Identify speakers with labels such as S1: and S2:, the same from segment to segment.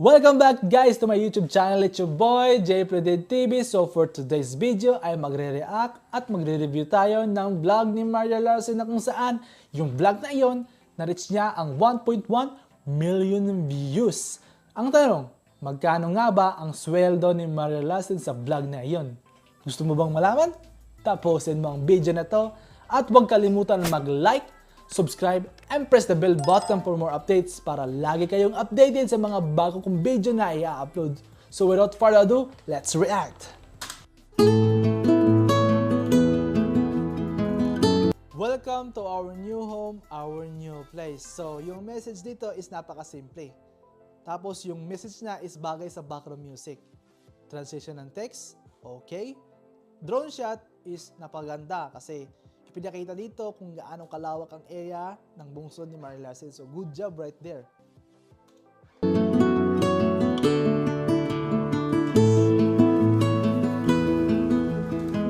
S1: Welcome back guys to my YouTube channel. It's your boy, JPredid TV. So for today's video ay magre-react at magre-review tayo ng vlog ni Maria Larson na kung saan yung vlog na iyon na-reach niya ang 1.1 million views. Ang tanong, magkano nga ba ang sweldo ni Maria Larson sa vlog na iyon? Gusto mo bang malaman? Tapusin mo ang video na to at huwag kalimutan mag-like, subscribe, and press the bell button for more updates para lagi kayong updated sa mga bago kong video na i-upload. So without further ado, let's react! Welcome to our new home, our new place. So yung message dito is napakasimple. Tapos yung message niya is bagay sa background music. Transition ng text, okay. Drone shot is napaganda kasi ipinakita dito kung gaano kalawak ang area ng bungsod ni Marie Larsen. So good job right there.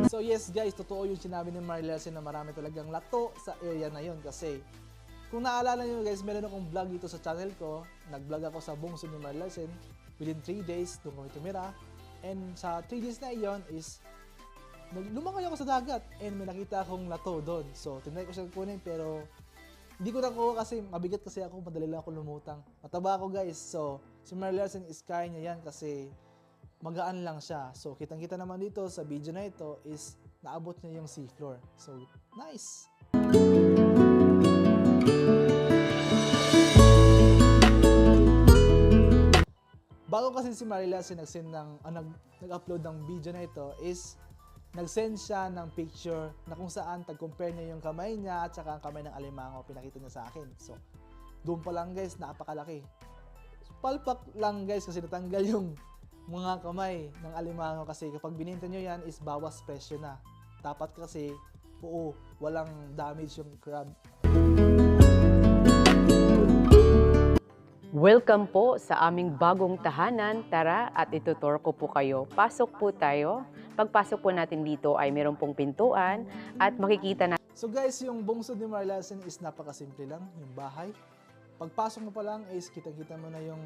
S1: So yes guys, totoo yung sinabi ni Marie Larsen na marami talagang lato sa area na yon kasi kung naalala nyo guys, meron akong vlog dito sa channel ko. Nag-vlog ako sa bungsod ni Marie Larsen. Within 3 days, doon kami tumira. And sa 3 days na iyon is lumakay ako sa dagat and may nakita akong lato doon. So, tinry ko siyang kunin pero hindi ko nakuha kasi mabigat kasi ako, madali lang ako lumutang. Mataba ako guys. So, si Mary Larson is kaya niya yan kasi magaan lang siya. So, kitang-kita naman dito sa video na ito is naabot niya yung seafloor. So, nice! Bago kasi si Marila si nag-send ng ah, nag, nag-upload ng video na ito is nag-send siya ng picture na kung saan tag-compare niya yung kamay niya at saka ang kamay ng alimango pinakita niya sa akin. So, doon pa lang guys, napakalaki. Palpak lang guys kasi natanggal yung mga kamay ng alimango kasi kapag bininta nyo yan is bawas presyo na. Dapat kasi oo, walang damage yung crab.
S2: Welcome po sa aming bagong tahanan. Tara at itutur ko po kayo. Pasok po tayo. Pagpasok po natin dito ay meron pong pintuan at makikita na
S1: So guys, yung bungsod ni Marlasen is napakasimple lang, yung bahay. Pagpasok mo pa lang is kitang-kita mo na yung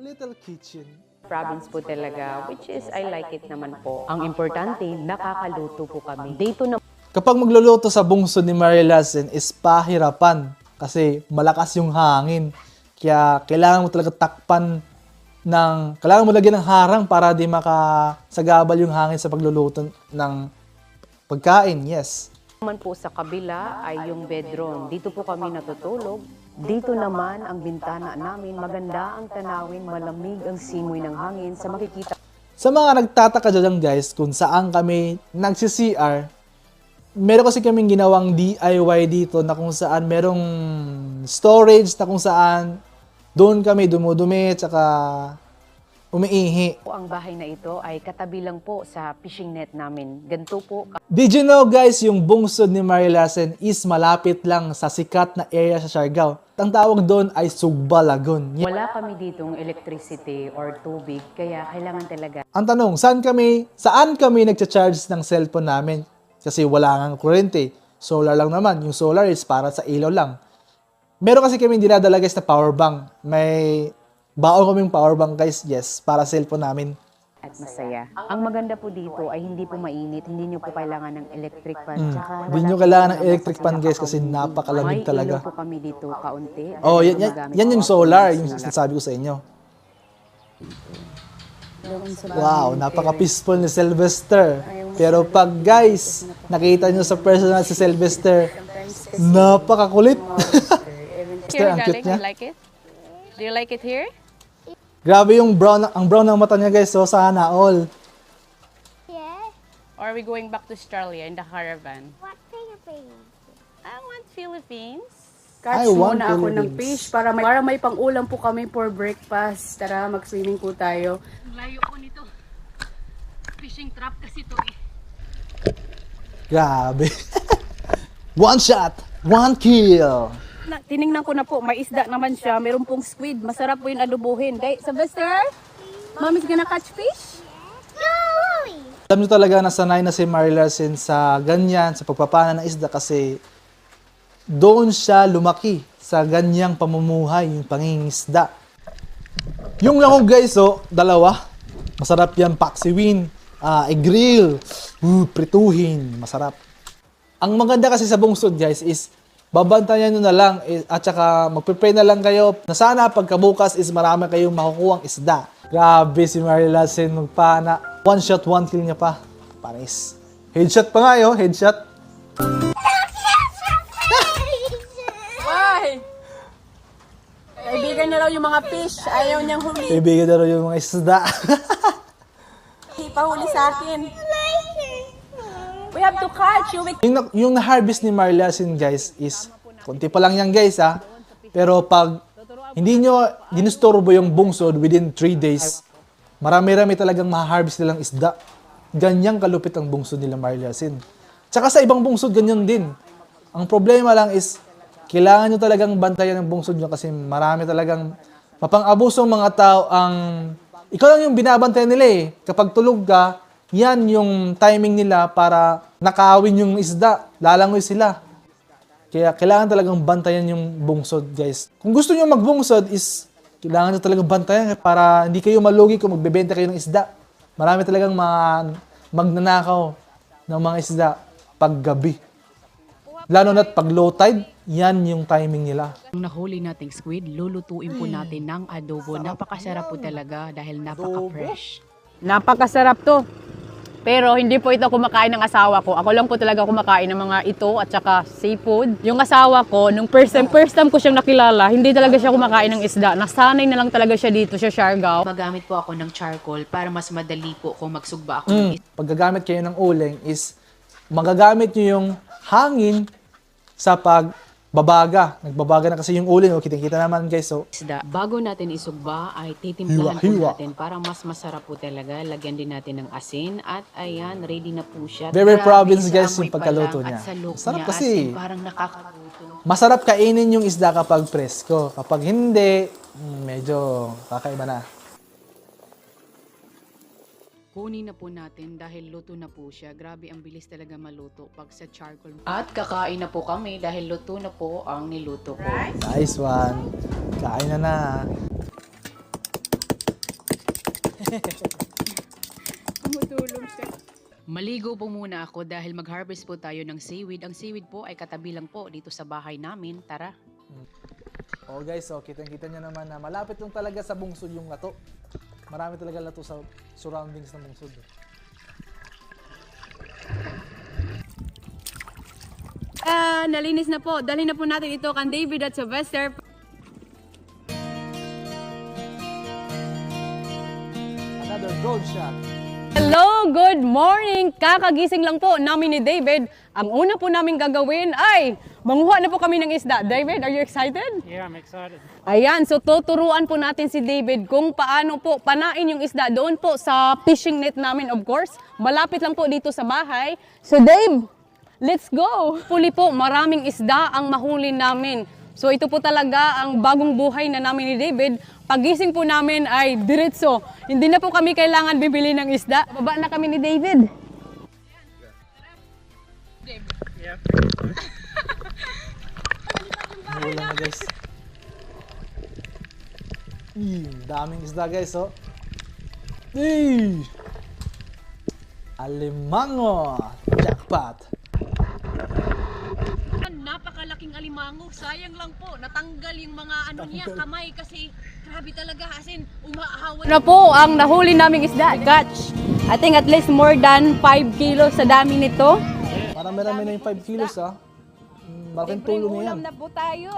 S1: little kitchen.
S2: province po talaga, which is I like it naman po. Ang importante, nakakaluto po kami. Dito na
S1: Kapag magluluto sa bungsod ni Mary Lassen is pahirapan kasi malakas yung hangin. Kaya kailangan mo talaga takpan ng, kailangan mo lagyan ng harang para di makasagabal yung hangin sa pagluluto ng pagkain. Yes.
S2: naman po sa kabila ay yung bedroom. Dito po kami natutulog. Dito naman ang bintana namin. Maganda ang tanawin, malamig ang simoy ng hangin sa makikita
S1: Sa mga nagtataka dyan guys kung saan kami nagsi-CR, meron kasi kaming ginawang DIY dito na kung saan merong storage na kung saan doon kami dumudumi at saka umiihi.
S2: ang bahay na ito ay katabi lang po sa fishing net namin. Ganito po
S1: Did you know guys, yung bungsod ni Mary Lassen is malapit lang sa sikat na area sa Siargao. Ang tawag doon ay Sugba Lagoon.
S2: Wala kami ditong electricity or tubig, kaya kailangan talaga
S1: Ang tanong, saan kami, saan kami nagcha-charge ng cellphone namin? Kasi wala nga kuryente. Solar lang naman. Yung solar is para sa ilaw lang. Meron kasi kami dinadala guys na power bank. May baon kaming power bank guys, yes, para cellphone namin.
S2: at masaya. Ang maganda po dito ay hindi po mainit, hindi nyo po kailangan ng electric fan. Tsaka
S1: Mm. Hindi
S2: wala
S1: nyo
S2: po
S1: kailangan ng electric
S2: sa
S1: fan guys
S2: kakauwi.
S1: kasi napakalamig
S2: May
S1: talaga.
S2: ilaw po kami dito kaunti.
S1: Oh, yan, yan, yan yung solar,
S2: ng
S1: yung sinasabi ko sa inyo. Wow, napaka-peaceful ni Sylvester. Pero pag guys, nakita nyo sa personal si Sylvester, napakakulit.
S3: Here,
S1: ang cute
S3: darling,
S1: niya.
S3: you like it? Do you like it here?
S1: Grabe yung brown, ang brown ng mata niya guys, so sana all.
S3: Or are we going back to Australia in the caravan?
S4: What Philippines?
S3: I want Philippines.
S1: I
S5: Catch
S1: want
S5: muna ako ng fish para may, para may pang-ulam po kami for breakfast. Tara, mag-swimming po tayo.
S3: Layo ko nito. Fishing trap kasi to eh.
S1: Grabe. one shot, one kill.
S5: Na, tiningnan ko na po, may isda naman siya. Meron pong squid. Masarap po yung adobohin. Day, Sylvester? Mommy's gonna catch fish?
S1: Alam nyo talaga na sanay na si Mary Larsen sa ganyan, sa pagpapana ng isda kasi doon siya lumaki sa ganyang pamumuhay, yung pangingisda. Yung lahog guys, oh, dalawa. Masarap yan, paksiwin, ah, i-grill, uh, prituhin, masarap. Ang maganda kasi sa bungsod guys is babantayan nyo na lang eh, at saka magpipray na lang kayo na sana pagkabukas is marami kayong makukuhang isda. Grabe si Marila Sen magpana. One shot, one kill niya pa. Panis. Headshot pa nga yo, headshot.
S5: Why? Kaibigan niya raw yung mga fish. Ayaw niyang huli.
S1: Kaibigan na rin yung mga isda.
S5: Ipahuli sa akin. We have to catch you.
S1: Yung, yung na-harvest ni Marla Sen guys is, konti pa lang yan guys ha. Pero pag hindi nyo dinusturbo yung bungsod within 3 days, marami-rami talagang ma-harvest nilang isda. Ganyang kalupit ang bungsod nila Marliasin. Tsaka sa ibang bungsod, ganyan din. Ang problema lang is, kailangan nyo talagang bantayan ang bungsod nyo kasi marami talagang mapang-abusong mga tao ang... Ikaw lang yung binabantayan nila eh. Kapag tulog ka, yan yung timing nila para nakawin yung isda. Lalangoy sila. Kaya kailangan talagang bantayan yung bungsod, guys. Kung gusto niyo magbungsod is kailangan niyo talagang bantayan para hindi kayo malugi kung magbebenta kayo ng isda. Marami talagang mga magnanakaw ng mga isda pag gabi. Lalo na't pag low tide, yan yung timing nila.
S2: Ang nahuli nating squid, lulutuin po natin ng adobo. Napakasarap po talaga dahil napaka-fresh.
S5: Napakasarap to. Pero hindi po ito kumakain ng asawa ko. Ako lang po talaga kumakain ng mga ito at saka seafood. Yung asawa ko, nung first time, first time ko siyang nakilala, hindi talaga siya kumakain ng isda. Nasanay na lang talaga siya dito sa Siargao.
S2: Magamit po ako ng charcoal para mas madali po kung magsugba ako ng
S1: Mm. Pag gagamit kayo ng uling is magagamit nyo yung hangin sa pagbabaga. Nagbabaga na kasi yung uling. O, kitang-kita naman guys. So,
S2: isda. Bago natin isugba ay titimplahan po
S1: Hiwa-hiwa.
S2: natin para mas masarap po talaga. Lagyan din natin ng asin at ayan, ready na po siya.
S1: Very
S2: Grabe
S1: province,
S2: sa
S1: guys,
S2: amoy
S1: yung pagkaluto
S2: lang
S1: niya.
S2: At sa look
S1: Sarap
S2: niya,
S1: kasi.
S2: as in, parang nakakagutom.
S1: masarap kainin yung isda kapag presko. Kapag hindi, mm, medyo kakaiba na.
S2: Kunin na po natin dahil luto na po siya. Grabe, ang bilis talaga maluto pag sa charcoal. At kakain na po kami dahil luto na po ang niluto ko.
S1: Nice one. Kain na na.
S2: Maligo po muna ako dahil mag-harvest po tayo ng seaweed. Ang seaweed po ay katabi lang po dito sa bahay namin. Tara.
S1: Oh guys, so kitang-kita nyo naman na malapit lang talaga sa bungsod yung lato. Marami talaga lato sa surroundings ng bungsod.
S5: Ah, nalinis na po. Dali na po natin ito kan David at Sylvester.
S1: Another gold shot.
S5: Hello, good morning! Kakagising lang po namin ni David. Ang una po namin gagawin ay manguha na po kami ng isda. David, are you excited?
S6: Yeah, I'm excited.
S5: Ayan, so tuturuan po natin si David kung paano po panain yung isda doon po sa fishing net namin, of course. Malapit lang po dito sa bahay. So Dave, let's go! Huli po, maraming isda ang mahuli namin. So ito po talaga ang bagong buhay na namin ni David. Pagising po namin ay diretso. Hindi na po kami kailangan bibili ng isda. Baba na kami ni David.
S1: Wala na guys. Eee, daming isda guys, oh. Eee! Alimango! Jackpot!
S3: Napakalaking alimango. Sayang lang po. Natanggal yung mga ano niya, kamay kasi grabe talaga. Asin, umaahawan.
S5: Ano po ang nahuli naming isda? Catch. I think at least more than 5 kilos sa dami nito.
S1: Marami-rami na yung 5 kilos, ah. Mm, Malaking tulong na yan.
S5: na po tayo.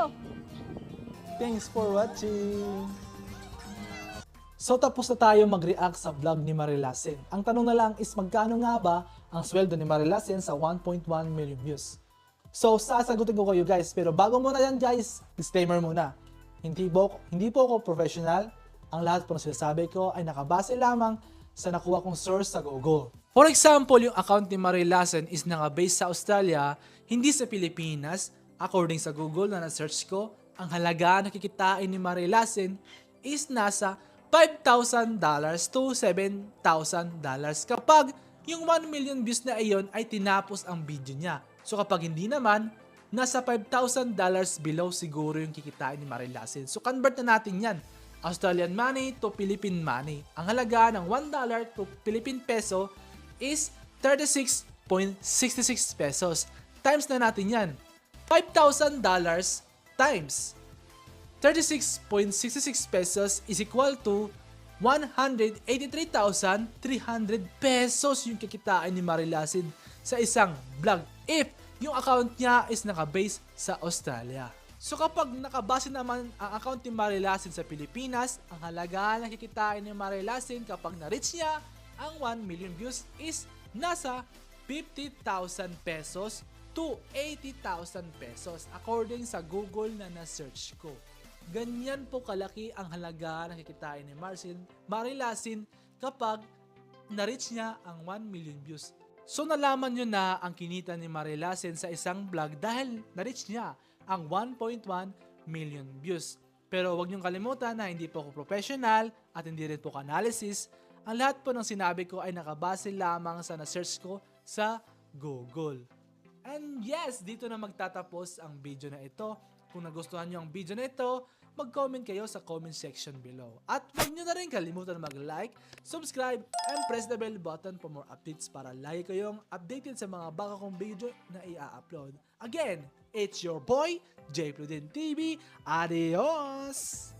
S1: Thanks for watching! So tapos na tayo mag-react sa vlog ni Marilasen. Ang tanong na lang is magkano nga ba ang sweldo ni Marilasen sa 1.1 million views? So sasagutin ko kayo guys, pero bago muna yan guys, disclaimer muna. Hindi po, hindi po ako professional. Ang lahat po ng sinasabi ko ay nakabase lamang sa nakuha kong source sa Google. For example, yung account ni Marilasen is naka-base sa Australia, hindi sa Pilipinas. According sa Google na na-search ko, ang halaga na kikitain ni Marilasen is nasa $5,000 to $7,000 kapag yung 1 million views na iyon ay tinapos ang video niya. So kapag hindi naman, nasa $5,000 below siguro yung kikitain ni Marilasen. So convert na natin yan. Australian money to Philippine money. Ang halaga ng $1 to Philippine peso is 36.66 pesos. Times na natin yan. $5,000 times 36.66 pesos is equal to 183,300 pesos yung kikitain ni Marilasin sa isang vlog if yung account niya is nakabase sa Australia. So kapag nakabase naman ang account ni Marilasin sa Pilipinas, ang halaga na kikitain ni Marilasin kapag na-reach niya ang 1 million views is nasa 50,000 pesos to 80,000 pesos according sa Google na na-search ko. Ganyan po kalaki ang halaga na kikitain ni Marcin, Marilasin kapag na-reach niya ang 1 million views. So nalaman nyo na ang kinita ni Marilasin sa isang vlog dahil na-reach niya ang 1.1 million views. Pero huwag niyong kalimutan na hindi po ako professional at hindi rin po ko analysis. Ang lahat po ng sinabi ko ay nakabase lamang sa na-search ko sa Google. And yes, dito na magtatapos ang video na ito. Kung nagustuhan nyo ang video na ito, mag-comment kayo sa comment section below. At huwag nyo na rin kalimutan mag-like, subscribe, and press the bell button for more updates para lagi kayong updated sa mga bago kong video na i-upload. Again, it's your boy, J. Prudent TV. Adios!